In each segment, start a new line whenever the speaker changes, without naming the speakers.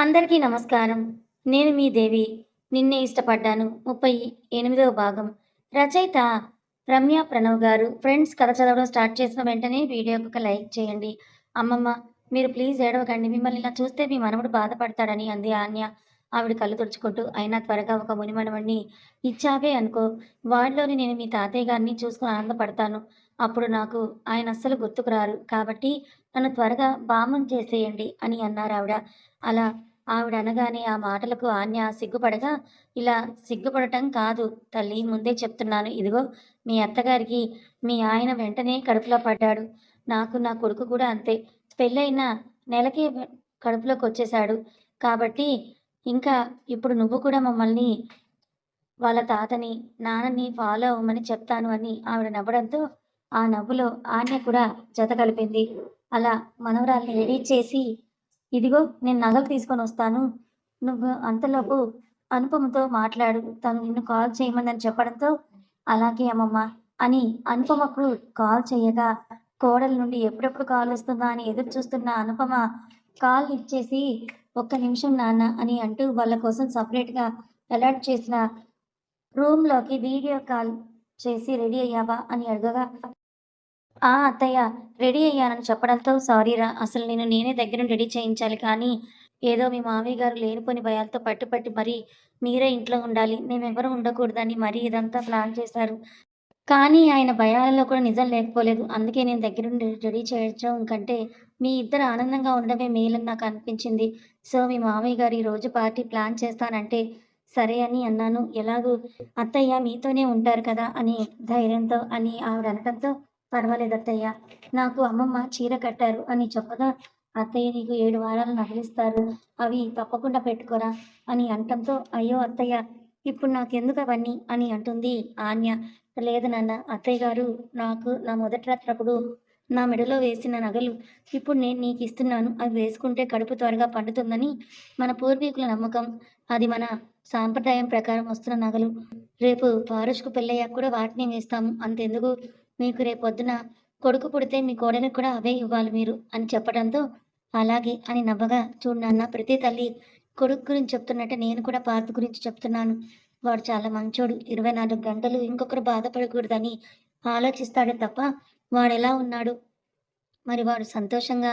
అందరికీ నమస్కారం. నేను మీ దేవి. నిన్నే ఇష్టపడ్డాను. ముప్పై ఎనిమిదవ భాగం. రచయిత రమ్య ప్రణవ్ గారు. ఫ్రెండ్స్ కథ చదవడం స్టార్ట్ చేసిన వెంటనే వీడియోకి ఒక లైక్ చేయండి. అమ్మమ్మ మీరు ప్లీజ్ ఏడవకండి. మిమ్మల్ని ఇలా చూస్తే మీ మనవడు బాధపడతాడని అంది ఆన్య. ఆవిడ కళ్ళు తుడుచుకుంటూ అయినా త్వరగా ఒక మునిమనవణ్ణి ఇచ్చావే అనుకో. వాడిలోని నేను మీ తాతయ్య గారిని చూసుకుని ఆనందపడతాను. అప్పుడు నాకు ఆయన అస్సలు గుర్తుకురారు కాబట్టి నన్ను త్వరగా బామం చేసేయండి అని అన్నారు ఆవిడ అలా ఆవిడ అనగానే ఆ మాటలకు ఆన్య సిగ్గుపడగా, ఇలా సిగ్గుపడటం కాదు తల్లి ముందే చెప్తున్నాను. ఇదిగో మీ అత్తగారికి మీ ఆయన వెంటనే కడుపులో పడ్డాడు. నాకు నా కొడుకు కూడా అంతే. పెళ్ళయిన నెలకే కడుపులోకొచ్చేశాడు. కాబట్టి ఇంకా ఇప్పుడు నువ్వు కూడా మమ్మల్ని వాళ్ళ తాతని, నాన్నని ఫాలో అవ్వమని చెప్తాను అని ఆవిడ నవ్వడంతో ఆ నవ్వులో ఆన్య కూడా జత కలిపింది. అలా మనవరాల్ని రెడీ చేసి ఇదిగో నేను నగలు తీసుకొని వస్తాను నువ్వు అంతలోపు అనుపమతో మాట్లాడు. తను నిన్ను కాల్ చేయమందని చెప్పడంతో అలాగే అమ్మమ్మ అని అనుపమకు కాల్ చేయగా కోడల నుండి ఎప్పుడెప్పుడు కాల్ వస్తుందా అని ఎదురు చూస్తున్న అనుపమ కాల్ ఇచ్చేసి ఒక్క నిమిషం నాన్న అని అంటూ వాళ్ళ కోసం సపరేట్‌గా అలర్ట్ చేసిన రూమ్‌లోకి వీడియో కాల్ చేసి రెడీ అయ్యావా అని అడగగా ఆ! అత్తయ్య రెడీ అయ్యానని చెప్పడంతో సారీరా అసలు నేను నేనే దగ్గర రెడీ చేయించాలి కానీ ఏదో మీ మామయ్య గారు లేనిపోని భయాలతో పట్టుపట్టి మరీ మీరే ఇంట్లో ఉండాలి. మేమెవ్వరం ఉండకూడదని మరీ ఇదంతా ప్లాన్ చేశారు. కానీ ఆయన భయాలలో కూడా నిజం లేకపోలేదు. అందుకే నేను దగ్గరుండి రెడీ చేయడం కంటే మీ ఇద్దరు ఆనందంగా ఉండడమే మేలని నాకు అనిపించింది. సో మీ మామయ్య గారు ఈరోజు పార్టీ ప్లాన్ చేస్తానంటే సరే అని అన్నాను. ఎలాగూ అత్తయ్య మీతోనే ఉంటారు కదా అని ధైర్యంతో అని ఆవిడ అనడంతో పర్వాలేదత్తయ్య. నాకు అమ్మమ్మ చీర కట్టారు అని చెప్పగా అత్తయ్య నీకు ఏడు వారాలు నగలిస్తారు. అవి తప్పకుండా పెట్టుకోరా అని అంటంతో అయ్యో అత్తయ్య ఇప్పుడు నాకెందుకు అవన్నీ అని అంటుంది ఆన్య. లేదు నాన్న అత్తయ్య గారు నాకు నా మొదటి రాత్రప్పుడు నా మెడలో వేసిన నగలు ఇప్పుడు నేను నీకు ఇస్తున్నాను అవి వేసుకుంటే కడుపు త్వరగా పండుతుందని మన పూర్వీకుల నమ్మకం. అది మన సాంప్రదాయం ప్రకారం వస్తున్న నగలు. రేపు పారుష్‌కు పెళ్ళయ్యాక కూడా వాటిని వేస్తాము. అంతెందుకు మీకు రేపొద్దున కొడుకు పుడితే మీ కోడలకు కూడా అవే ఇవ్వాలి మీరు అని చెప్పడంతో అలాగే అని నవ్వగా చూడన్న ప్రతి తల్లి కొడుకు గురించి చెప్తున్నట్టే నేను కూడా పార్థ గురించి చెప్తున్నాను. వాడు చాలా మంచోడు. 24 గంటలు ఇంకొకరు బాధపడకూడదని ఆలోచిస్తాడే తప్ప వాడు ఎలా ఉన్నాడు? మరి వాడు సంతోషంగా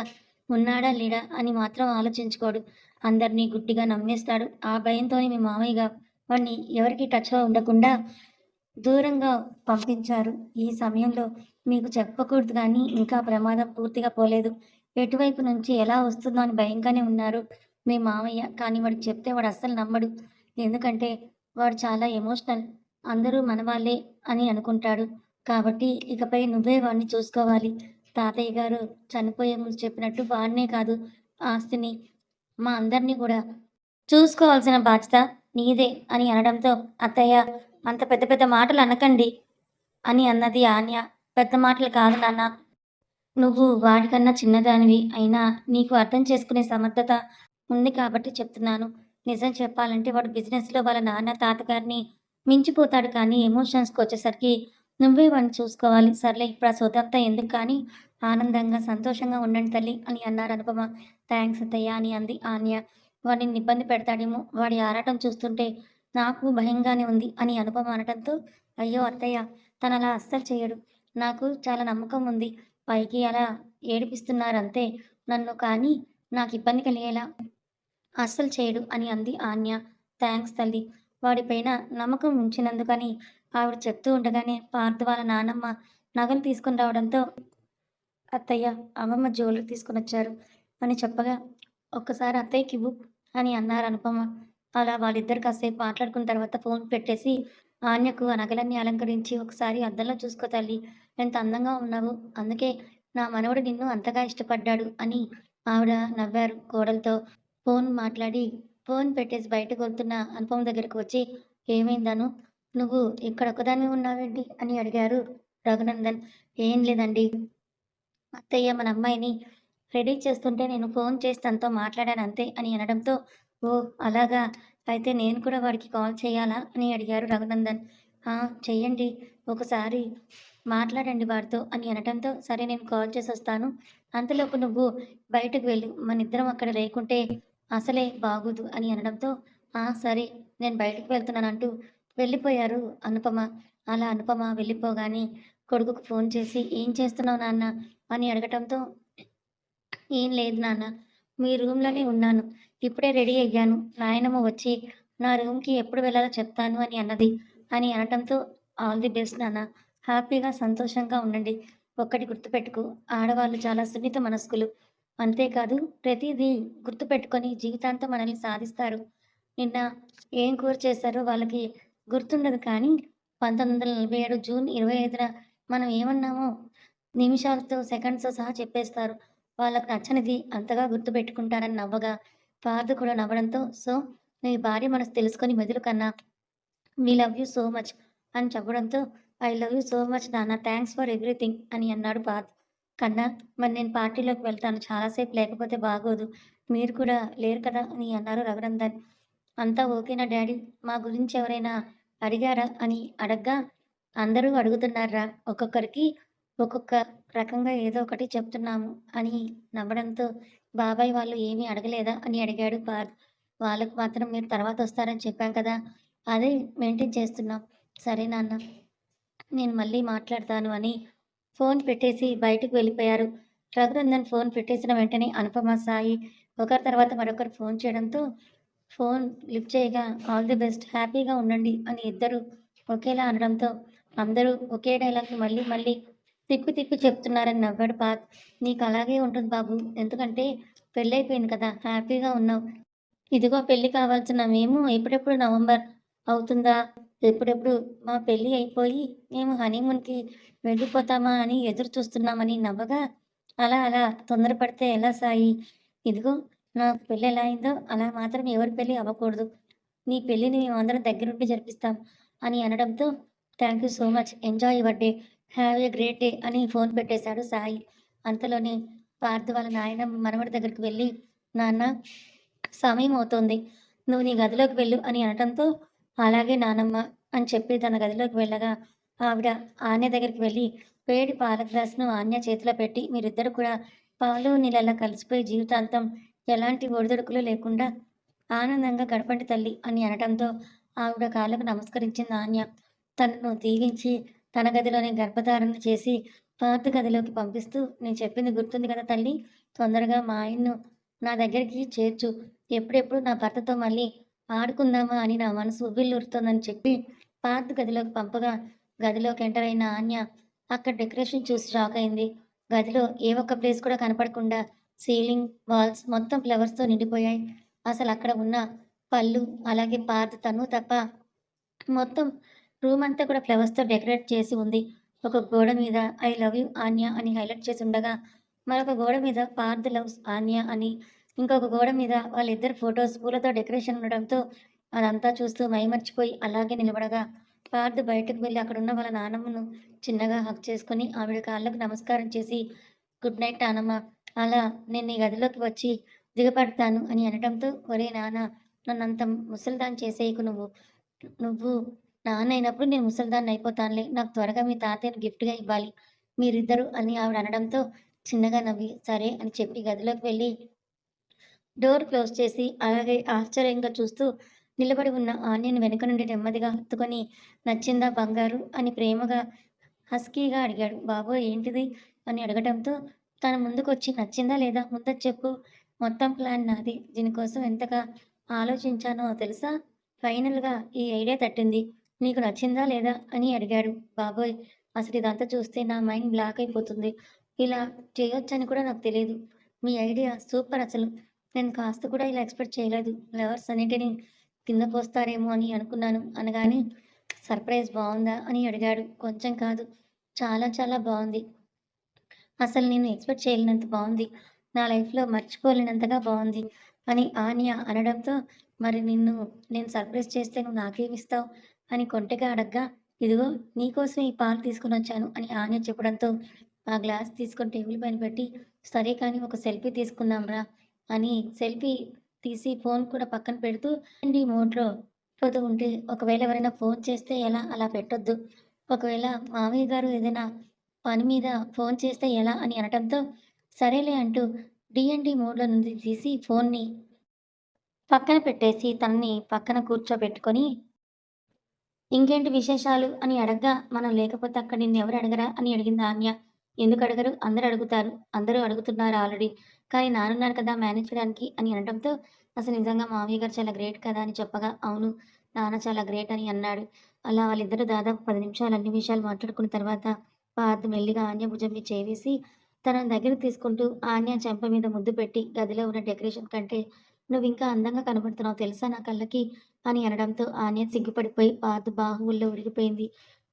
ఉన్నాడా లేడా అని మాత్రం ఆలోచించుకోడు. అందరినీ గుడ్డిగా నమ్మేస్తాడు. ఆ భయంతోనే మీ మామయ్యగా వాడిని ఎవరికి టచ్‌లో ఉండకుండా దూరంగా పంపించారు. ఈ సమయంలో మీకు చెప్పకూడదు కానీ ఇంకా ప్రమాదం పూర్తిగా పోలేదు. ఎటువైపు నుంచి ఎలా వస్తుందో అని భయంగానే ఉన్నారు మీ మామయ్య. కానీ వాడికి చెప్తే వాడు అస్సలు నమ్మడు. ఎందుకంటే వాడు చాలా ఎమోషనల్. అందరూ మనవాళ్ళే అని అనుకుంటాడు. కాబట్టి ఇకపై నువ్వే వాడిని చూసుకోవాలి. తాతయ్య గారు చనిపోయే ముందు చెప్పినట్టు వాడినే కాదు ఆస్తిని, మా అందరిని కూడా చూసుకోవాల్సిన బాధ్యత నీదే అని అనడంతో అత్తయ్య అంత పెద్ద పెద్ద మాటలు అనకండి అని అన్నది ఆన్య. పెద్ద మాటలు కాదు నాన్న. నువ్వు వాడికన్నా చిన్నదానివి. అయినా నీకు అర్థం చేసుకునే సమర్థత ఉంది కాబట్టి చెప్తున్నాను. నిజం చెప్పాలంటే వాడు బిజినెస్‌లో వాళ్ళ నాన్న, తాతగారిని మించిపోతాడు కానీ ఎమోషన్స్కి వచ్చేసరికి నువ్వే వాడిని చూసుకోవాలి. సర్లే ఇప్పుడు ఆ సొదంతా ఎందుకు కానీ ఆనందంగా, సంతోషంగా ఉండండి తల్లి అని అన్నారు అనుపమ. థ్యాంక్స్ అత్తయ్య అని అంది ఆన్య. వాడిని ఇబ్బంది పెడతాడేమో వాడి ఆరాటం చూస్తుంటే నాకు భయంగానే ఉంది అని అనుపమ అనటంతో అయ్యో అత్తయ్య తను అలా అస్సలు చేయడు నాకు చాలా నమ్మకం ఉంది. పైకి అలా ఏడిపిస్తున్నారంతే నన్ను కానీ నాకు ఇబ్బంది కలిగేలా అస్సలు చేయడు అని అంది ఆన్య. థ్యాంక్స్ తల్లి వాడిపైన నమ్మకం ఉంచినందుకని ఆవిడ చెప్తూ ఉండగానే పార్థు వాళ్ళ నగలు తీసుకొని రావడంతో అత్తయ్య అమ్మమ్మ జ్యువెలరీ తీసుకొనొచ్చారు అని చెప్పగా ఒక్కసారి అత్తయ్యకివ్వు అని అన్నారు అనుపమ. అలా వాళ్ళిద్దరు కాసేపు మాట్లాడుకున్న తర్వాత ఫోన్ పెట్టేసి ఆన్యకు ఆ నగలన్నీ అలంకరించి ఒకసారి అద్దంలో చూసుకో తల్లి. ఎంత అందంగా ఉన్నావు. అందుకే నా మనవడు నిన్ను అంతగా ఇష్టపడ్డాడు అని ఆవిడ నవ్వారు కోడలతో. ఫోన్ మాట్లాడి ఫోన్ పెట్టేసి బయటకు వెళ్తున్న అనుపమ దగ్గరకు వచ్చి ఏమైందాను నువ్వు నువ్వు ఒకదాని ఉన్నావేంటి? అని అడిగారు రఘునందన్. ఏం లేదండి. అత్తయ్య మన అమ్మాయిని రెడీ చేస్తుంటే నేను ఫోన్ చేసి తనతో మాట్లాడాను అంతే అని అనడంతో ఓ అలాగా అయితే నేను కూడా వాడికి కాల్ చేయాలా? అని అడిగారు రఘునందన్. చేయండి చెయ్యండి. ఒకసారి మాట్లాడండి వాడితో అని అనటంతో సరే నేను కాల్ చేసి వస్తాను అంతలోపు నువ్వు బయటకు వెళ్ళు. మనిద్దరం అక్కడ లేకుంటే అసలే బాగోదు అని అనడంతో, "ఆ! సరే నేను బయటికి వెళ్తున్నానంటూ వెళ్ళిపోయారు అనుపమ. అలా అనుపమ వెళ్ళిపోగానే కొడుకుకు ఫోన్ చేసి, "ఏం చేస్తున్నావు నాన్న?" అని అడగటంతో, "ఏం లేదు నాన్న. మీ రూమ్‌లోనే ఉన్నాను. ఇప్పుడే రెడీ అయ్యాను. నాయనమ్మ వచ్చి నా రూమ్‌కి ఎప్పుడు వెళ్ళాలో చెప్తాను అని అన్నది" అని అనటంతో, "ఆల్ ది బెస్ట్ నాన్న. హ్యాపీగా, సంతోషంగా ఉండండి. ఒక్కటి గుర్తుపెట్టుకు ఆడవాళ్ళు చాలా సున్నిత మనస్కులు. అంతేకాదు ప్రతిదీ గుర్తుపెట్టుకొని జీవితాంతం మనల్ని సాధిస్తారు. నిన్న ఏం కూర చేశారో వాళ్ళకి గుర్తుండదు కానీ 1947 జూన్ 25న మనం ఏమన్నామో నిమిషాలతో, సెకండ్స్‌తో సహా చెప్పేస్తారు. వాళ్ళకు నచ్చనిది అంతగా గుర్తుపెట్టుకుంటారని నవ్వగా, పార్థ కూడా నవ్వడంతో, "సో, నీ భార్య మనసు తెలుసుకొని మెదులు కన్నా. We love you so much" అని చెప్పడంతో, "I love you so much నాన్న. థ్యాంక్స్ ఫర్ ఎవ్రీథింగ్" అని అన్నాడు పార్థ్. "కన్నా, మరి నేను పార్టీలోకి వెళ్తాను. చాలాసేపు లేకపోతే బాగోదు. మీరు కూడా లేరు కదా" అని అన్నారు రఘునందన్. "అంతా ఓకేనా డాడీ? మా గురించి ఎవరైనా అడిగారా?" అని అడగ్గా, "అందరూ అడుగుతున్నారా ఒక్కొక్కరికి ఒక్కొక్క రకంగా ఏదో ఒకటి చెప్తున్నాము" అని నవ్వడంతో, "బాబాయ్ వాళ్ళు ఏమీ అడగలేదా?" అని అడిగాడు పార్థ్. వాళ్ళకు మాత్రం మీరు తర్వాత వస్తారని చెప్పాం కదా! అదే మెయింటైన్ చేస్తున్నాం." "సరే నాన్న. నేను మళ్ళీ మాట్లాడతాను" అని ఫోన్ పెట్టేసి బయటకు వెళ్ళిపోయారు. రఘునందన్ ఫోన్ పెట్టేసిన వెంటనే అనుపమ, సాయి ఒకరి తర్వాత మరొకరు ఫోన్ చేయడంతో, ఫోన్ లిఫ్ట్ చేయగా ఆల్ ది బెస్ట్. హ్యాపీగా ఉండండి అని ఇద్దరు ఒకేలా అనడంతో, అందరూ ఒకే డైలాగ్‌ని మళ్ళీ మళ్ళీ తిప్పి తిప్పి చెప్తున్నారని నవ్వాడు పాత్ "నీకు అలాగే ఉంటుంది బాబు. ఎందుకంటే పెళ్ళైపోయింది కదా! హ్యాపీగా ఉన్నావు. ఇదిగో పెళ్ళి కావాల్సిన మేము ఎప్పుడెప్పుడు నవంబర్ అవుతుందా? ఎప్పుడెప్పుడు మా పెళ్ళి అయిపోయి మేము హనీమూన్‌కి వెళ్ళిపోతామా అని ఎదురు చూస్తున్నామని" నవ్వగా, "అలా అలా తొందరపడితే ఎలా సాయి? ఇదిగో నాకు పెళ్ళి ఎలా అయిందో అలా మాత్రం ఎవరి పెళ్ళి అవ్వకూడదు. నీ పెళ్ళిని మేము అందరం దగ్గరుండి జరిపిస్తాం" అని అనడంతో, thank you so much. Enjoy your day. Have a great day" అని ఫోన్ పెట్టేశాడు సాయి. అంతలోనే పార్థ వాళ్ళ నాయనమ్మ మనవడి దగ్గరికి వెళ్ళి, "నాన్న సమయం అవుతోంది. నువ్వు నీ గదిలోకి వెళ్ళు" అని అనటంతో, "అలాగే నానమ్మ" అని చెప్పి తన గదిలోకి వెళ్ళగా, ఆవిడ ఆన్య దగ్గరికి వెళ్ళి వేడి పాల గ్లాసును ఆన్య చేతిలో పెట్టి, మీరిద్దరు కూడా పాలు, నీళ్ళలా కలిసిపోయి జీవితాంతం ఎలాంటి ఒడిదుడుకులు లేకుండా ఆనందంగా గడపండి తల్లి అని అనటంతో, ఆవిడ కాళ్ళకు నమస్కరించింది ఆన్య. తనను దీవించి తన గదిలోనే గర్భధారణ చేసి పాత గదిలోకి పంపిస్తూ, "నేను చెప్పింది గుర్తుంది కదా తల్లి తొందరగా మా ఆయన్ను నా దగ్గరికి చేర్చు. ఎప్పుడెప్పుడు నా భర్తతో మళ్ళీ ఆడుకుందామా అని నా మనసు ఉవ్విళ్ళూరుతోందని" చెప్పి పాత గదిలోకి పంపగా, గదిలోకి ఎంటర్ అయిన ఆన్య అక్కడ డెకరేషన్ చూసి షాకయింది. గదిలో ఏ ఒక్క ప్లేస్ కూడా కనపడకుండా సీలింగ్, వాల్స్ మొత్తం ఫ్లవర్స్‌తో నిండిపోయాయి. అసలు అక్కడ ఉన్న పళ్ళు, అలాగే పాత తను తప్ప మొత్తం రూమ్ అంతా కూడా ఫ్లవర్స్‌తో డెకరేట్ చేసి ఉంది. ఒక గోడ మీద 'ఐ లవ్ యూ ఆన్య' అని హైలైట్ చేసి ఉండగా మరొక గోడ మీద 'పార్థ్ లవ్స్ ఆన్య' అని, ఇంకొక గోడ మీద వాళ్ళిద్దరి ఫోటోస్ పూలతో డెకరేషన్ ఉండడంతో అదంతా చూస్తూ మైమర్చిపోయి అలాగే నిలబడగా, పార్థ్ బయటకు వెళ్ళి అక్కడున్న వాళ్ళ నానమ్మను చిన్నగా హక్ చేసుకొని ఆవిడ కాళ్ళకు నమస్కారం చేసి, "గుడ్ నైట్ నానమ్మ. అలా నేను నీ గదిలోకి వచ్చి దిగపడతాను అని అనటంతో, ఒరే నాన్న నన్నంత ముసలిదాన్ని చేసేయకు నువ్వు. నువ్వు నాన్నయినప్పుడు నేను ముసలిదాన్ని అయిపోతానులే. నాకు త్వరగా మీ తాతయ్యను గిఫ్ట్‌గా ఇవ్వాలి మీరిద్దరూ" అని ఆవిడ అనడంతో చిన్నగా నవ్వి, "సరే" అని చెప్పి గదిలోకి వెళ్ళి డోర్ క్లోజ్ చేసి అలాగే ఆశ్చర్యంగా చూస్తూ నిలబడి ఉన్న ఆన్యను వెనుక నుండి నెమ్మదిగా హత్తుకొని, "నచ్చిందా బంగారు" అని ప్రేమగా హస్కీగా అడిగాడు. "బాబోయ్! ఏంటిది?" అని అడగడంతో తన ముందుకొచ్చి, "నచ్చిందా లేదా? ముందు చెప్పు. మొత్తం ప్లాన్ నాది. దీనికోసం ఎంతగా ఆలోచించానో తెలుసా? ఫైనల్‌గా ఈ ఐడియా తట్టింది. నీకు నచ్చిందా లేదా?" అని అడిగాడు. బాబోయ్! అసలు ఇదంతా చూస్తే నా మైండ్ బ్లాక్ అయిపోతుంది. ఇలా చేయొచ్చని కూడా నాకు తెలియదు మీ ఐడియా సూపర్ అసలు. నేను కాస్త కూడా ఇలా ఎక్స్‌పెక్ట్ చేయలేదు. ఫ్లవర్స్ అన్నిటిని కింద పోస్తారేమో అని అనుకున్నాను" అనగానే, "సర్ప్రైజ్ బాగుందా అని అడిగాడు. "కొంచెం కాదు. చాలా చాలా బాగుంది అసలు నేను ఎక్స్‌పెక్ట్ చేయలేనంత బాగుంది నా లైఫ్‌లో మర్చిపోలేనంతగా బాగుంది అని ఆనియా అనడంతో, "మరి నిన్ను నేను సర్ప్రైజ్ చేస్తే నువ్వు నాకేమిస్తావు?" అని కొంటెగా అడగ్గా, "ఇదిగో నీకోసం ఈ పాలు తీసుకొనొచ్చాను" అని ఆన్య చెప్పడంతో, ఆ గ్లాస్ తీసుకొని టేబుల్ పైన పెట్టి, "సరే కానీ ఒక సెల్ఫీ తీసుకుందాంరా అని సెల్ఫీ తీసి ఫోన్ కూడా పక్కన పెడుతూ అండి మోడ్‌లో పోతూ ఉంటే, "ఒకవేళ ఎవరైనా ఫోన్ చేస్తే ఎలా? అలా పెట్టొద్దు. ఒకవేళ మామయ్య గారు ఏదైనా పని మీద ఫోన్ చేస్తే ఎలా?" అని అనటంతో, సరేలే అంటూ డిఎన్డి మోడ్‌లో నుండి తీసి ఫోన్‌ని పక్కన పెట్టేసి తనని పక్కన కూర్చోబెట్టుకొని ఇంకేంటి విశేషాలు అని అడగ్గా మనం లేకపోతే అక్కడ నిన్ను ఎవరు అడగరా అని అడిగింది ఆన్య ఎందుకు అడగరు? అందరూ అడుగుతారు. అందరూ అడుగుతున్నారు ఆల్రెడీ. కానీ నానున్నారు కదా మేనేజ్ చేయడానికి అని అనడంతో అసలు నిజంగా మామయ్య గారు చాలా గ్రేట్ కదా అని చెప్పగా అవును నాన్న చాలా గ్రేట్ అని అన్నాడు. అలా వాళ్ళిద్దరూ దాదాపు పది నిమిషాలు అన్ని విషయాలు మాట్లాడుకున్న తర్వాత పాత మెల్లిగా ఆన్య భుజం మీద చేవేసి తన దగ్గర తీసుకుంటూ ఆన్య చెంప మీద ముద్దు పెట్టి గదిలో ఉన్న డెకరేషన్ కంటే నువ్వు ఇంకా అందంగా కనబడుతున్నావు. తెలుసా నా కళ్ళకి? అని అనడంతో ఆన్య సిగ్గుపడిపోయి పాత బాహువుల్లో ఉడిగిపోయింది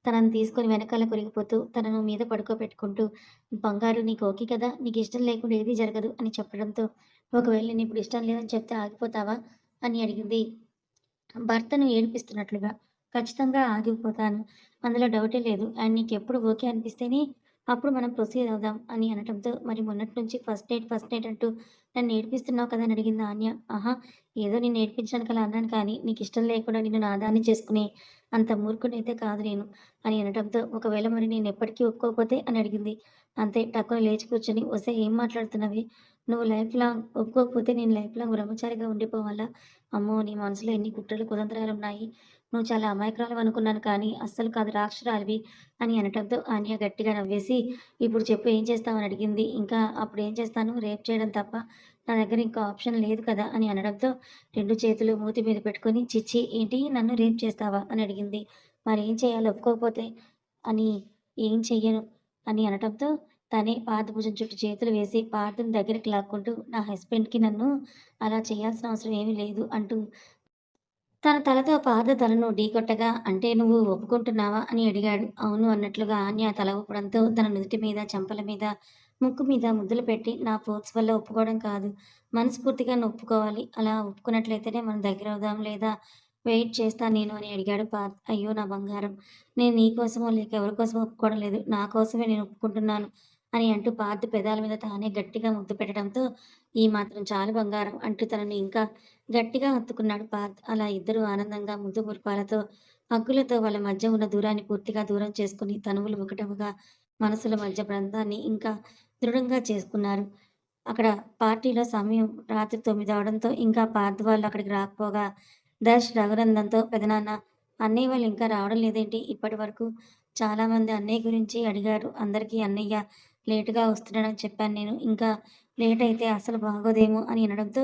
తనను తీసుకొని వెనకాల కొరిగిపోతూ తనను మీద పడుకోబెట్టుకుంటూ బంగారు నీకు ఓకే కదా? నీకు ఇష్టం లేకుండా ఏది జరగదు అని చెప్పడంతో ఒకవేళ నేను ఇప్పుడు ఇష్టం లేదని చెప్తే ఆగిపోతావా? అని అడిగింది. భర్తను ఏడిపిస్తున్నట్లుగా. ఖచ్చితంగా ఆగిపోతాను. అందులో డౌటే లేదు. అండ్ నీకు ఎప్పుడు ఓకే అనిపిస్తేనే అప్పుడు మనం ప్రొసీడ్ అవుదాం అని అనటంతో మరి మొన్నటి నుంచి ఫస్ట్ ఎయిడ్ ఫస్ట్ ఎయిడ్ అంటూ నన్ను నేర్పిస్తున్నావు కదా అని అడిగింది ఆన్య. ఆహా ఏదో నేను నేర్పించడానికి అలా అన్నాను కానీ నీకు ఇష్టం లేకుండా నిన్ను నాదాన్ని చేసుకునే అంత మూర్ఖుడైతే కాదు నేను అని అనటంతో ఒకవేళ మరి నేను ఎప్పటికీ ఒప్పుకోకపోతే అని అడిగింది. అంతే టక్కున లేచి కూర్చొని వస్తే ఏం మాట్లాడుతున్నవి? నువ్వు లైఫ్ లాంగ్ ఒప్పుకోకపోతే నేను లైఫ్ లాంగ్ బ్రహ్మచారిగా ఉండిపోవాలా? అమ్మో నీ మనసులో ఎన్ని కుట్రలు కుతంత్రాలు ఉన్నాయి? నువ్వు చాలా అమాయకురాలు అనుకున్నాను కానీ అస్సలు కాదు రాక్షరాలివి అని అనటంతో ఆన్య గట్టిగా నవ్వేసి ఇప్పుడు చెప్పు ఏం చేస్తావని అడిగింది. ఇంకా అప్పుడు ఏం చేస్తాను? రేప్ చేయడం తప్ప నా దగ్గర ఇంకా ఆప్షన్ లేదు కదా? అని అనడంతో రెండు చేతులు మూతి మీద పెట్టుకొని చిచ్చి ఏంటి? నన్ను రేప్ చేస్తావా? అని అడిగింది. మరి ఏం చేయాలి? ఒప్పుకోకపోతే అని ఏం చెయ్యను? అని అనటంతో తనే పాదభుజం చుట్టూ చేతులు వేసి పార్థని దగ్గరికి లాక్కుంటూ నా హస్బెండ్కి నన్ను అలా చేయాల్సిన అవసరం ఏమీ లేదు అంటూ తన తలతో పాద తలను ఢీకొట్టగా అంటే నువ్వు ఒప్పుకుంటున్నావా? అని అడిగాడు. అవును అన్నట్లుగా ఆన్య తల ఊపడంతో తన నుదుటి మీద చెంపల మీద ముక్కు మీద ముద్దులు పెట్టి నా ఫోర్స్ వల్ల ఒప్పుకోవడం కాదు. మనస్ఫూర్తిగా ఒప్పుకోవాలి. అలా ఒప్పుకున్నట్లయితేనే మనం దగ్గర అవుదాం లేదా వెయిట్ చేస్తాను నేను అని అడిగాడు పార్థ్ అయ్యో నా బంగారం. నేను నీ కోసమో లేక ఎవరి కోసమో ఒప్పుకోవడం లేదు. నా కోసమే నేను ఒప్పుకుంటున్నాను. అని అంటూ పార్థ పెదాల మీద తానే గట్టిగా ముద్దు పెట్టడంతో ఈ మాత్రం చాలు బంగారం అంటూ తనను ఇంకా గట్టిగా హత్తుకున్నాడు పార్థ్ అలా ఇద్దరు ఆనందంగా ముద్దు మురిపాలతో హగ్గులతో వాళ్ళ మధ్య ఉన్న దూరాన్ని పూర్తిగా దూరం చేసుకుని తనువులు ఒకటముగా మనసుల మధ్య బంధాన్ని ఇంకా దృఢంగా చేసుకున్నారు. అక్కడ పార్టీలో సమయం రాత్రి తొమ్మిది అవడంతో ఇంకా పార్థ్ వాళ్ళు అక్కడికి రాకపోగా దర్శ్ రఘునందంతో పెదనాన్న అన్నయ్య వాళ్ళు ఇంకా రావడం లేదేంటి? ఇప్పటి వరకు చాలామంది అన్నయ్య గురించి అడిగారు. అందరికీ అన్నయ్య లేటుగా వస్తున్నాడని చెప్పాను నేను. ఇంకా లేట్ అయితే అసలు బాగోదేమో అని అనడంతో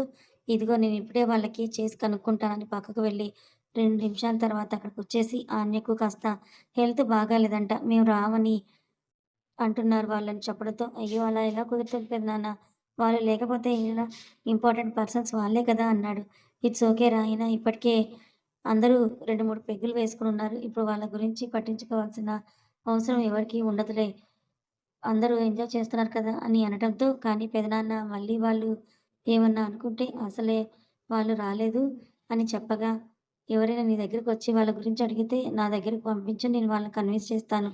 ఇదిగో నేను ఇప్పుడే వాళ్ళకి చేసి కనుక్కుంటానని పక్కకు వెళ్ళి రెండు నిమిషాల తర్వాత అక్కడికి వచ్చేసి ఆన్యకు కాస్త హెల్త్ బాగాలేదంట మేము రావని అంటున్నారు వాళ్ళని చెప్పడంతో. అయ్యో అలా ఎలా కుదురుతుంది నాన్న? వాళ్ళు లేకపోతే ఇలా ఇంపార్టెంట్ పర్సన్స్ వాళ్ళే కదా అన్నాడు. ఇట్స్ ఓకే రా అయినా ఇప్పటికే అందరూ రెండు మూడు పెగ్గులు వేసుకుని ఉన్నారు. ఇప్పుడు వాళ్ళ గురించి పట్టించుకోవాల్సిన అవసరం ఎవరికీ ఉండదులే. అందరూ ఎంజాయ్ చేస్తున్నారు కదా అని అనడంతో కానీ పెదనాన్న మళ్ళీ వాళ్ళు ఏమన్నా అనుకుంటే అసలే వాళ్ళు రాలేదు అని చెప్పగా ఎవరైనా నీ దగ్గరికి వచ్చి వాళ్ళ గురించి అడిగితే నా దగ్గరకు పంపించు నేను వాళ్ళని కన్విన్స్ చేస్తాను.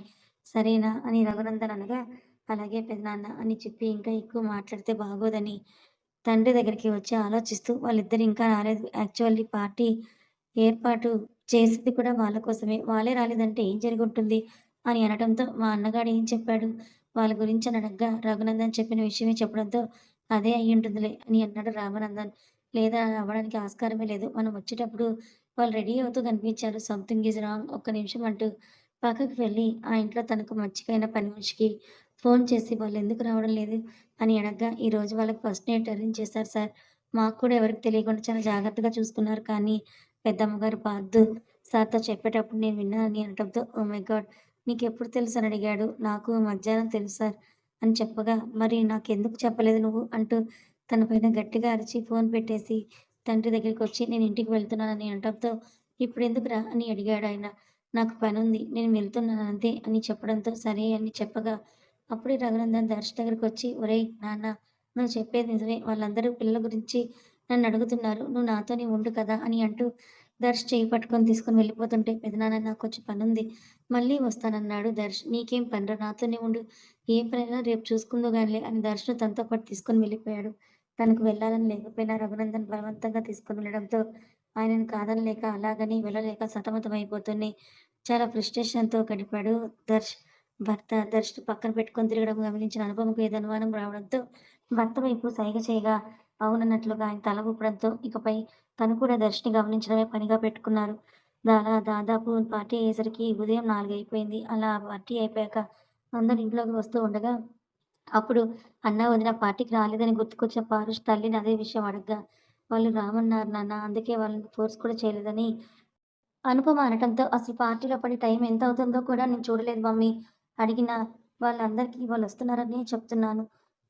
సరేనా? అని రఘునందన్ అనగా అలాగే పెదనాన్న అని చెప్పి ఇంకా ఎక్కువ మాట్లాడితే బాగోదని తండ్రి దగ్గరికి వచ్చి ఆలోచిస్తూ వాళ్ళిద్దరు ఇంకా రాలేదు. యాక్చువల్లీ పార్టీ ఏర్పాటు చేసింది కూడా వాళ్ళ కోసమే. వాళ్ళే రాలేదంటే ఏం జరిగి ఉంటుంది అని అనటంతో మా అన్నగాడు ఏం చెప్పాడు? వాళ్ళ గురించి అని అడగ్గా రఘునందన్ చెప్పిన విషయమే చెప్పడంతో అదే అయి ఉంటుందిలే అని అన్నాడు రామనందన్. లేదా అవ్వడానికి ఆస్కారమే లేదు. మనం వచ్చేటప్పుడు వాళ్ళు రెడీ అవుతూ కనిపించారు. Something is wrong. ఒక్క నిమిషం అంటూ పక్కకు వెళ్ళి ఆ ఇంట్లో తనకు మర్చిపోయిన పని మనిషికి ఫోన్ చేసి వాళ్ళు ఎందుకు రావడం లేదు? అని అడగ్గా ఈ రోజు వాళ్ళకి ఫస్ట్ నైట్ అరేంజ్ చేశారు సార్. మాకు కూడా ఎవరికి తెలియకుండా చాలా జాగ్రత్తగా చూసుకున్నారు. కానీ పెద్దమ్మగారు పార్దు సార్తో చెప్పేటప్పుడు నేను విన్నానని అనటంతో ఓ మై గాడ్. నీకెప్పుడు తెలుసు అని అడిగాడు. నాకు మధ్యాహ్నం తెలుసు సార్ అని చెప్పగా మరి నాకెందుకు చెప్పలేదు నువ్వు అంటూ తన పైన గట్టిగా అరిచి ఫోన్ పెట్టేసి తండ్రి దగ్గరికి వచ్చి నేను ఇంటికి వెళ్తున్నానని అనటంతో ఇప్పుడు ఎందుకురా అని అడిగాడు ఆయన. నాకు పని ఉంది నేను వెళ్తున్నాను అంతే అని చెప్పడంతో సరే అని చెప్పగా అప్పుడే రఘునందన్ దర్శ దగ్గరికి వచ్చి ఒరేయ్ నాన్న నువ్వు చెప్పేది నిజమే. వాళ్ళందరూ పిల్లల గురించి నన్ను అడుగుతున్నారు. నువ్వు నాతోనే ఉండు కదా అని అంటూ దర్శ్ చేయి పట్టుకొని తీసుకొని వెళ్ళిపోతుంటే పెదనాన్న నాకు కొంచెం పని ఉంది మళ్ళీ వస్తానన్నాడు దర్శ్. నీకేం పనిరా? నాతోనే ఉండు. ఏ పనైనా రేపు చూసుకుందో కానీ అని దర్శను తనతో పాటు తీసుకొని వెళ్ళిపోయాడు. తనకు వెళ్ళాలని లేకపోయినా రఘునందన్ బలవంతంగా తీసుకొని వెళ్ళడంతో ఆయనను కాదనలేక అలాగని వెళ్ళలేక సతమతమైపోతూనే చాలా ఫ్రస్ట్రేషన్తో గడిపాడు దర్శ్. భర్త దర్శ్ పక్కన పెట్టుకొని తిరగడం గమనించిన అనుపమకు ఏదో అనుమానం రావడంతో భర్త వైపు సైగ చేయగా అవునన్నట్లుగా ఆయన తల ఊపడంతో ఇకపై తను కూడా దర్శిని గమనించడమే పనిగా పెట్టుకున్నారు. దాదా దాదాపు పార్టీ అయ్యేసరికి ఉదయం నాలుగు అయిపోయింది. అలా పార్టీ అయిపోయాక అందరూ ఇంట్లోకి వస్తూ ఉండగా అప్పుడు అన్న, వదిన పార్టీకి రాలేదని గుర్తుకొచ్చిన పారుష్ తల్లిని అదే విషయం అడగ్గా వాళ్ళు రామన్నారు నాన్న. అందుకే వాళ్ళని ఫోర్స్ కూడా చేయలేదని అనుపమ అనటంతో అసలు పార్టీలో పడి టైం ఎంత అవుతుందో కూడా నేను చూడలేదు మమ్మీ. అడిగిన వాళ్ళందరికీ వాళ్ళు వస్తున్నారని చెప్తున్నాను.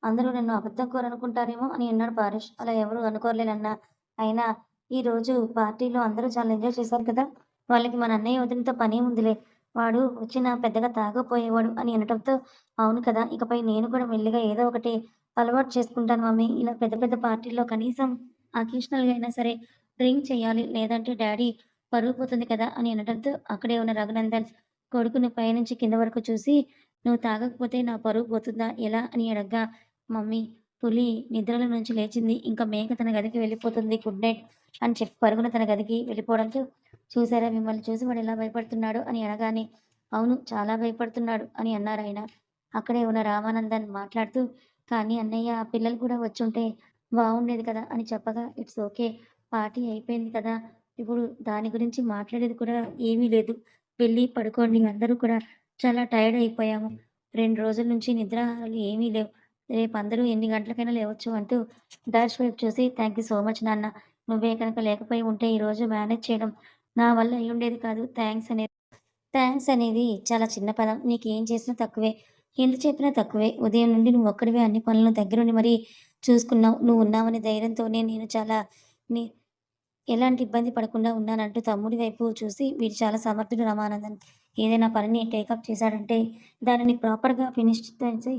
అందరూ నన్ను అబద్ధం అనుకుంటారేమో అని అన్నాడు పారేష్ అలా ఎవరు అనుకోలేనన్నా అయినా ఈ రోజు పార్టీలో అందరూ చాలా ఎంజాయ్ చేశారు కదా! వాళ్ళకి మన అన్నయ్య, వదినతో ఉందిలే వాడు వచ్చినా పెద్దగా తాగకపోయేవాడు అని అనటంతో అవును కదా! ఇకపై నేను కూడా మెల్లిగా ఏదో ఒకటి అలవాటు చేసుకుంటాను మమ్మీ. ఇలా పెద్ద పెద్ద పార్టీల్లో కనీసం అకేషనల్‌గా అయినా సరే డ్రింక్ చేయాలి లేదంటే డాడీ పరువు పోతుంది కదా! అని అనటంతో అక్కడే ఉన్న రఘునందన్ కొడుకుని పైనుంచి కింద వరకు చూసి నువ్వు తాగకపోతే నా పరుగు పోతుందా ఎలా? అని అడగ్గా మమ్మీ పులి నిద్రలో నుంచి లేచింది. ఇంకా మేక తన గదికి వెళ్ళిపోతుంది. గుడ్ నైట్ అని చెప్పి పరుగున తన గదికి వెళ్ళిపోవడంతో చూసారా మిమ్మల్ని చూసి వాడు ఎలా భయపడుతున్నాడు అని అనగానే అవును చాలా భయపడుతున్నాడు అని అన్నారు ఆయన అక్కడే ఉన్న రామానందన్ మాట్లాడుతూ కానీ అన్నయ్య ఆ పిల్లలు కూడా వచ్చుంటే బాగుండేది కదా! అని చెప్పగా ఇట్స్ ఓకే. పార్టీ అయిపోయింది కదా! ఇప్పుడు దాని గురించి మాట్లాడేది కూడా ఏమీ లేదు. వెళ్ళి పడుకోండి. అందరూ కూడా చాలా టైర్డ్ అయిపోయాము. రెండు రోజుల నుంచి నిద్రాహారాలు ఏమీ లేవు. రేపు అందరూ ఎన్ని గంటలకైనా లేవచ్చు అంటూ దర్శ్ వైపు చూసి థ్యాంక్ యూ సో మచ్ నాన్న. నువ్వే కనుక లేకపోయి ఉంటే ఈరోజు మేనేజ్ చేయడం నా వల్ల అయ్యుండేది కాదు. థ్యాంక్స్ అనేది థ్యాంక్స్ అనేది చాలా చిన్న పదం. నీకేం చేసినా తక్కువే. ఎంత చెప్పినా తక్కువే. ఉదయం నుండి నువ్వు ఒక్కడివే అన్ని పనులను దగ్గరుండి మరీ చూసుకున్నావు. నువ్వు ఉన్నావనే ధైర్యంతోనే నేను చాలా నీ ఎలాంటి ఇబ్బంది పడకుండా ఉన్నానంటూ తమ్ముడి వైపు చూసి వీడు చాలా సమర్థుడు రమానందన్ ఏదైనా పనిని టేకప్ చేశాడంటే దానిని ప్రాపర్‌గా ఫినిష్ చేసి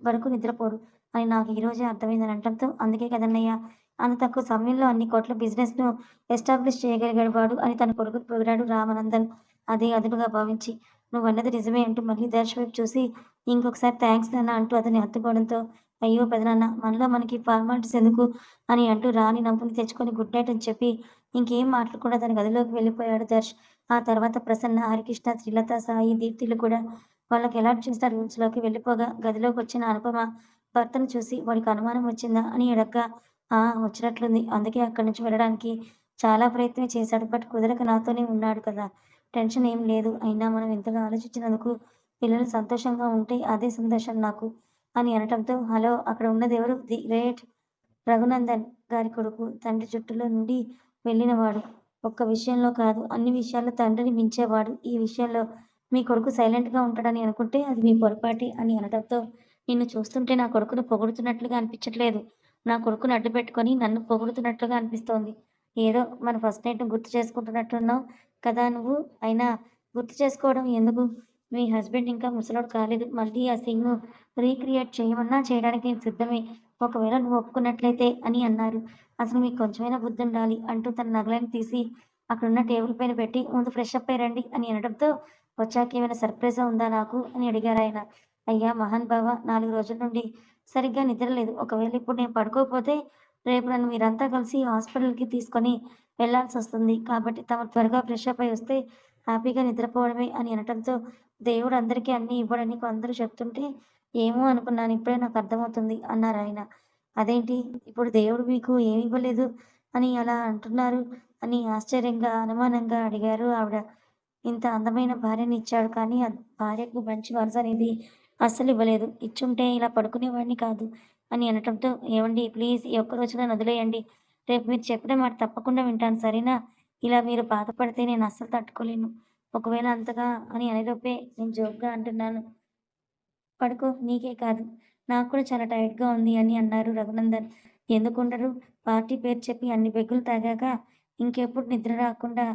వరకు నిద్రపోడు అని నాకు ఈరోజే అర్థమైందని అనటంతో అందుకే కదన్నయ్య అంత తక్కువ సమయంలో అన్ని కోట్ల బిజినెస్‌ను ఎస్టాబ్లిష్ చేయగలిగాడు వాడు అని తన కొడుకు పొగిడాడు రామానందన్. అదే అదునుగా భావించి నువ్వు అన్నది నిజమే అంటూ మళ్ళీ దర్శ్ వైపు చూసి ఇంకొకసారి థ్యాంక్స్ నాన్న అంటూ అతన్ని హత్తుకోవడంతో అయ్యో పెదనాన్న మనలో మనకి ఫార్మాలిటీస్ ఎందుకు అని అంటూ రాణి నవ్వుని తెచ్చుకొని గుడ్ నైట్ అని చెప్పి ఇంకేం మాట్లాడకుండా తన గదిలోకి వెళ్ళిపోయాడు దర్శ్. ఆ తర్వాత ప్రసన్న, హరికృష్ణ, శ్రీలత, సాయి, దీప్తిలు కూడా వాళ్ళకి ఎలాట్ చేసిన రూమ్స్‌లోకి వెళ్ళిపోగా గదిలోకి వచ్చిన అనుపమ భర్తను చూసి వాడికి అనుమానం వచ్చిందా అని ఎడగ్గా ఆ! వచ్చినట్లుంది. అందుకే అక్కడి నుంచి వెళ్ళడానికి చాలా ప్రయత్నమే చేశాడు. బట్ కుదరక నాతోనే ఉన్నాడు కదా! టెన్షన్ ఏం లేదు. అయినా మనం ఇంతగా ఆలోచించినందుకు పిల్లలు సంతోషంగా ఉంటే అదే సంతోషం నాకు అని అనటంతో హలో! అక్కడ ఉన్నదెవరు? ది గ్రేట్ రఘునందన్ గారి కొడుకు. తండ్రి జుట్టులో నుండి వెళ్ళినవాడు. ఒక్క విషయంలో కాదు అన్ని విషయాల్లో తండ్రిని మించేవాడు. ఈ విషయంలో మీ కొడుకు సైలెంట్‌గా ఉంటాడని అనుకుంటే అది మీ పొరపాటి అని అనడంతో నిన్ను చూస్తుంటే నా కొడుకును పొగుడుతున్నట్లుగా అనిపించట్లేదు. నా కొడుకుని అడ్డుపెట్టుకొని నన్ను పొగుడుతున్నట్లుగా అనిపిస్తోంది. ఏదో మన ఫస్ట్ నైట్ గుర్తు చేసుకుంటున్నట్టున్నావు కదా నువ్వు. అయినా గుర్తు చేసుకోవడం ఎందుకు? మీ హస్బెండ్ ఇంకా ముసలోడు కాలేదు. మళ్ళీ ఆ సీన్‌ను రీక్రియేట్ చేయమన్నా చేయడానికి నేను సిద్ధమే. ఒకవేళ నువ్వు ఒప్పుకున్నట్లయితే అని అన్నారు. అసలు మీకు కొంచెమైనా బుద్ధుండాలి అంటూ తన నగలను తీసి అక్కడున్న టేబుల్ పైన పెట్టి ముందు ఫ్రెష్ అప్ అయ్యి రండి అని అనడంతో వచ్చాక ఏమైనా సర్ప్రైజ్ ఉందా నాకు అని అడిగారు ఆయన అయ్యా మహానుభావా! 4 రోజుల నుండి సరిగ్గా నిద్రలేదు ఒకవేళ ఇప్పుడు నేను పడుకోకపోతే రేపు నన్ను మీరంతా కలిసి హాస్పిటల్‌కి తీసుకొని వెళ్ళాల్సొస్తుంది. కాబట్టి తమ త్వరగా ఫ్రెష్ అప్ అయి వస్తే హ్యాపీగా నిద్రపోవడమే అని అనటంతో దేవుడు అందరికీ అన్నీ ఇవ్వడని కొందరు చెప్తుంటే ఏమో అనుకున్నాను. ఇప్పుడే నాకు అర్థమవుతుంది అన్నారు ఆయన అదేంటి ఇప్పుడు దేవుడు మీకు ఏమివ్వలేదు అని అలా అంటున్నారు అని ఆశ్చర్యంగా, అనుమానంగా అడిగారు ఆవిడ. ఇంత అందమైన భార్యని ఇచ్చాడు కానీ ఆ భార్యకు మంచి వరుస అనేది అస్సలు ఇవ్వలేదు ఇచ్చుంటే ఇలా పడుకునేవాడిని కాదు అని అనటంతో ఏమండి ప్లీజ్ ఈ ఒక్క రోజున వదిలేయండి. రేపు మీరు చెప్పిన మాట తప్పకుండా వింటాను సరేనా? ఇలా మీరు బాధపడితే నేను అస్సలు తట్టుకోలేను. ఒకవేళ అంతగా అని అనేలోపే నేను జోక్‌గా అంటున్నాను. పడుకో నీకే కాదు నాకు కూడా చాలా టైర్డ్‌గా ఉంది అని అన్నారు రఘునందన్. ఎందుకుండరు? పార్టీ పేరు చెప్పి అన్ని పెగ్గులు తాగాక ఇంకెప్పుడు నిద్ర రాకుండా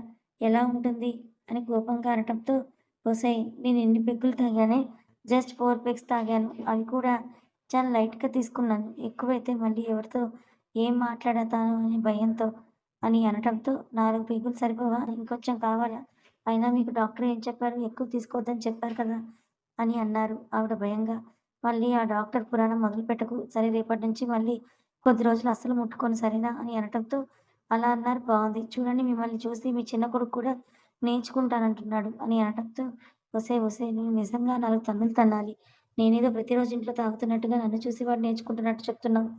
ఎలా ఉంటుంది? అని కోపంగా అనటంతో పోసాయి నేను ఎన్ని పెగ్గులు తాగానే? జస్ట్ ఫోర్ పెగ్స్ తాగాను. అవి కూడా చాలా లైట్‌గా తీసుకున్నాను. ఎక్కువైతే మళ్ళీ ఎవరితో ఏం మాట్లాడతానో అనే భయంతో అని అనటంతో నాలుగు పెగ్గులు సరిపోవా? ఇంకొంచెం కావాలా? అయినా మీకు డాక్టర్ ఏం చెప్పారు? ఎక్కువ తీసుకోవద్దని చెప్పారు కదా! అని అన్నారు ఆవిడ భయంగా. మళ్ళీ ఆ డాక్టర్ పురాణం మొదలుపెట్టకు. సరే రేపటి నుంచి మళ్ళీ కొద్ది రోజులు అస్సలు ముట్టుకొని సరేనా? అని అనటంతో అలా అన్నారు బాగుంది చూడండి మిమ్మల్ని చూసి మీ చిన్న కొడుకు కూడా నేర్చుకుంటానంటున్నాడు. అని అనటంతో వసే వసే నేను నిజంగా నాలుగు తన్నులు తన్నాలి. నేనేదో ప్రతిరోజు ఇంట్లో తాగుతున్నట్టుగా నన్ను చూసి వాడు నేర్చుకుంటున్నట్టు చెప్తున్నావు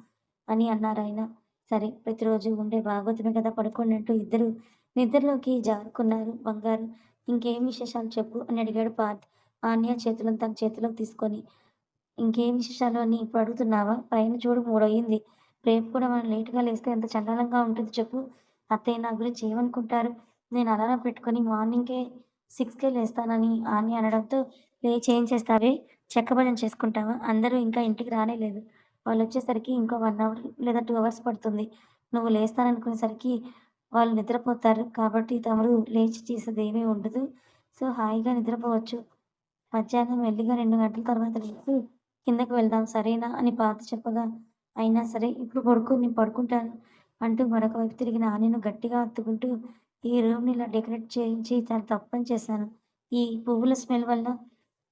అని అన్నారు ఆయన. సరే ప్రతిరోజు ఉండే భాగవతమే కదా పడుకోండి అంటూ ఇద్దరు నిద్రలోకి జారుకున్నారు. బంగారు ఇంకేం విశేషాలు చెప్పు అని అడిగాడు పార్థ్. ఆన్య చేతులను తన చేతిలోకి తీసుకొని ఇంకేం విశేషాలు అని ఇప్పుడు అడుగుతున్నావా? పైన చూడు మూడయింది. రేపు కూడా మనం లేటుగా లేస్తే ఎంత చండాలంగా ఉంటుంది చెప్పు. అత్తయ్య నా గురించి ఏమనుకుంటారు? నేను అలారం పెట్టుకొని మార్నింగ్కే సిక్స్కే లేస్తానని ఆని అనడంతో లేచి ఏం చేస్తావే చెక్కబదం చేసుకుంటావా? అందరూ ఇంకా ఇంటికి రానే లేదు వాళ్ళు వచ్చేసరికి ఇంకో వన్ అవర్ లేదా టూ అవర్స్ పడుతుంది. నువ్వు లేస్తాననుకునేసరికి వాళ్ళు నిద్రపోతారు. కాబట్టి తమరు లేచి చేసేది ఏమీ ఉండదు. సో హాయిగా నిద్రపోవచ్చు. మధ్యాహ్నం మెల్లిగా రెండు గంటల తర్వాత లేచి కిందకి వెళ్దాం సరేనా? అని పాత చెప్పగా అయినా సరే ఇప్పుడు పడుకో నేను పడుకుంటాను అంటూ మరొక వైపు తిరిగిన ఆనిను గట్టిగా అత్తుకుంటూ ఈ రూమ్ని ఇలా డెకరేట్ చేయించి చాలా తప్పని చేశాను. ఈ పువ్వుల స్మెల్ వల్ల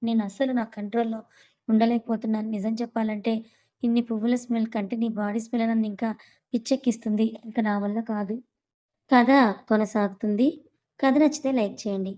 నేను అస్సలు నా కంట్రోల్లో ఉండలేకపోతున్నాను. నిజం చెప్పాలంటే ఇన్ని పువ్వుల స్మెల్ కంటే నీ బాడీ స్మెల్ నన్ను ఇంకా పిచ్చెక్కిస్తుంది. ఇంకా నా వల్ల కాదు. కథ కొనసాగుతుంది. కథ నచ్చితే లైక్ చేయండి.